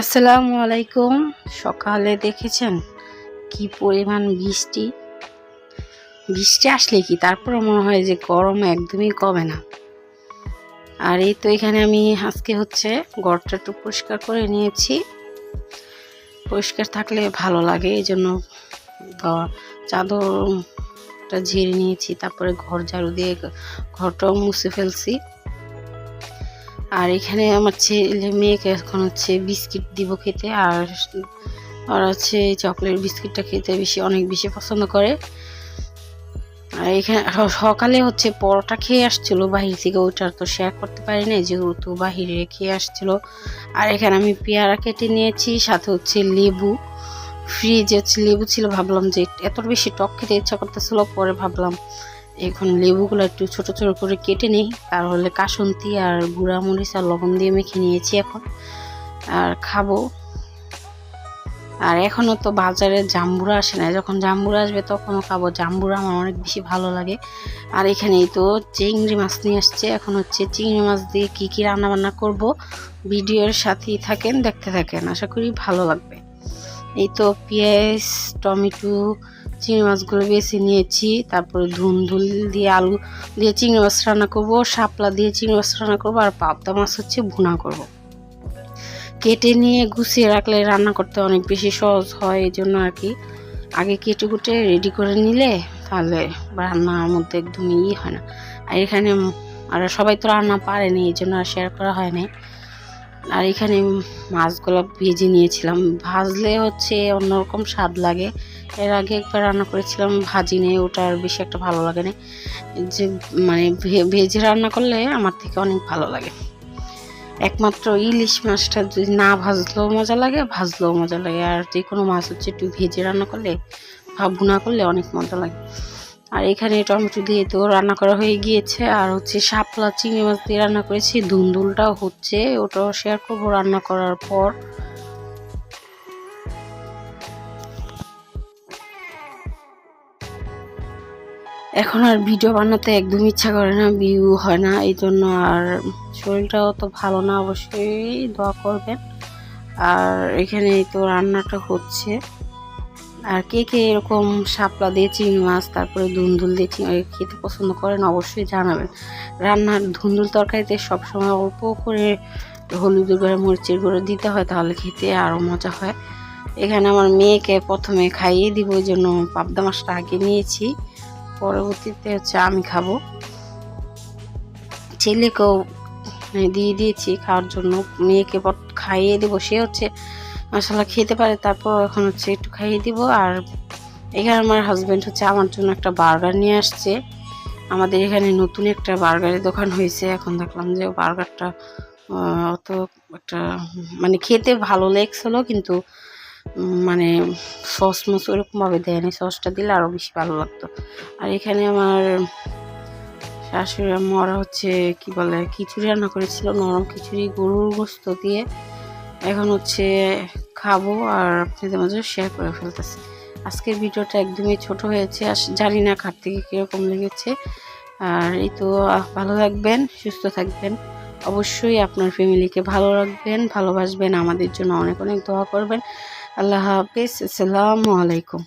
আসসালামু আলাইকুম। সকালে দেখেছেন কি পরিমাণ বৃষ্টি? বৃষ্টি আসলে কি? তারপরে মনে হয় যে গরম একদমই কমে না। আর এই তো এখানে আমি আজকে হচ্ছে ঘরটা একটু পরিষ্কার করে নিয়েছি। পরিষ্কার থাকলে ভালো লাগে এই জন্য চাদরটা ঝেড়ে নিয়েছি, তারপরে ঘর ঝাড়ু দিয়ে ঘরটাও মুছে ফেলছি। আর এখানে আমার ছেলে মেয়েকে এখন হচ্ছে বিস্কিট দিব খেতে, আর আর হচ্ছে চকলেট বিস্কিটটা খেতে বেশি, অনেক বেশি পছন্দ করে। আর এখানে সকালে হচ্ছে পরোটা খেয়ে আসছিল বাহির থেকে ওইটা তো শেয়ার করতে পারি না যেহেতু বাহিরে খেয়ে আসছিল। আর এখানে আমি পেয়ারা কেটে নিয়েছি, সাথে হচ্ছে লেবু। ফ্রিজে হচ্ছে লেবু ছিল, ভাবলাম যে এত বেশি টক খেতে ইচ্ছা করতেছিল, পরে ভাবলাম এখন লেবুগুলো একটু ছোট ছোট করে কেটে নিই। তাহলে কাসন্তি আর গুঁড়া মরিচ আর লবণ দিয়ে মেখে নিয়েছি এখন। আর খাব। আর এখনও তো বাজারে জাম্বুরা আসে না যখন জাম্বুরা আসবে তখনও খাব। জাম্বুরা আমার অনেক বেশি ভালো লাগে। আর এখানেই তো চিংড়ি মাছ নিয়ে আসছে। এখন হচ্ছে চিংড়ি মাছ দিয়ে কী কী রান্না বান্না করব ভিডিওর সাথেই থাকেন, দেখতে থাকেন। আশা করি ভালো লাগবে। এই তো পেঁয়াজ, টমেটো চিংড়ি মাছগুলো বেছে নিয়েছি, তারপরে ধুন্দুল দিয়ে আলু দিয়ে চিংড়ি মাছ রান্না করব, শাপলা দিয়ে চিংড়ি মাছ রান্না করব, আর পাবদা মাছ হচ্ছে ভুনা করব। কেটে নিয়ে গুছিয়ে রাখলে রান্না করতে অনেক বেশি সহজ হয় এই জন্য আর কি। আগে কেটে কুটে রেডি করে নিলে তাহলে রান্নার মধ্যে একদমই ই হয় না। আর এখানে আর সবাই তো রান্না পারেনি এই জন্য আর শেয়ার করা হয়নি আর এখানে মাছগুলো ভেজে নিয়েছিলাম। ভাজলে হচ্ছে অন্যরকম স্বাদ লাগে। এর আগে একবার রান্না করেছিলাম, ভাজি নেই, ওটা আর বেশি একটা ভালো লাগে না। যে মানে ভেজে রান্না করলে আমার থেকে অনেক ভালো লাগে। একমাত্র ইলিশ মাছটা যদি না ভাজলেও মজা লাগে, ভাজলেও মজা লাগে। আর যে কোনো মাছ হচ্ছে একটু ভেজে রান্না করলে বা করলে অনেক মজা লাগে। আর এখানে টমেটো দিয়ে তো রান্না করা হয়ে গিয়েছে। আর হচ্ছে শাপলা চিংড়ি মাছ দিয়ে রান্না করেছি। ধুন্দুলটাও হচ্ছে, ওটাও শেয়ার করব রান্না করার পর। এখন আর ভিডিও বানাতে একদম ইচ্ছা করে না, ভিউ হয় না এই জন্য আর শরীরটাও তো ভালো না, অবশ্যই দোয়া করবেন। আর এখানে তো রান্নাটা হচ্ছে। আর কে কে এরকম শাপলা দিয়ে চিংড়ি মাছ, তারপরে ধুন্দুল দিয়ে চিংড়ি খেতে পছন্দ করেন অবশ্যই জানাবেন। রান্নার ধুন্দুল তরকারিতে সবসময় অল্প করে হলুদের গুঁড়ো, মরিচের গুঁড়ো দিতে হয়, তাহলে খেতে আরও মজা হয়। এখানে আমার মেয়েকে প্রথমে খাইয়ে দিব ওই জন্য পাবদা মাছটা আগে নিয়েছি। পরবর্তীতে হচ্ছে আমি খাব। ছেলেকেও দিয়ে দিয়েছি, খাওয়ার জন্য। মেয়েকে খাইয়ে দেবো, সে হচ্ছে মশলা খেতে পারে, তারপর এখন হচ্ছে একটু খাইয়ে দিব। আর এখানে আমার হাজব্যান্ড হচ্ছে আমার জন্য একটা বার্গার নিয়ে আসছে। আমাদের এখানে নতুন একটা বার্গারের দোকান হয়েছে। এখন দেখলাম যে বার্গারটা অত একটা মানে খেতে ভালো লেগছিল কিন্তু মানে সস মস ওরকমভাবে দেয়নি। সসটা দিলে আরও বেশি ভালো লাগতো। আর এখানে আমার শাশুড়ি মরা হচ্ছে কি বলে, খিচুড়ি রান্না করেছিল, নরম খিচুড়ি, গরুর গোস্ত দিয়ে। এখন হচ্ছে খাব আর আপনাদের মাঝে শেয়ার করে ফেলতেছি। আজকের ভিডিওটা একদমই ছোট হয়েছে আর জানি না খাট থেকে কীরকম লেগেছে। আর এই তো ভালো থাকবেন, সুস্থ থাকবেন। অবশ্যই আপনার ফ্যামিলিকে ভালো রাখবেন, ভালোবাসবেন, আমাদের জন্য অনেক অনেক দোয়া করবেন। আল্লাহ হাফিজ, আসসালামু আলাইকুম।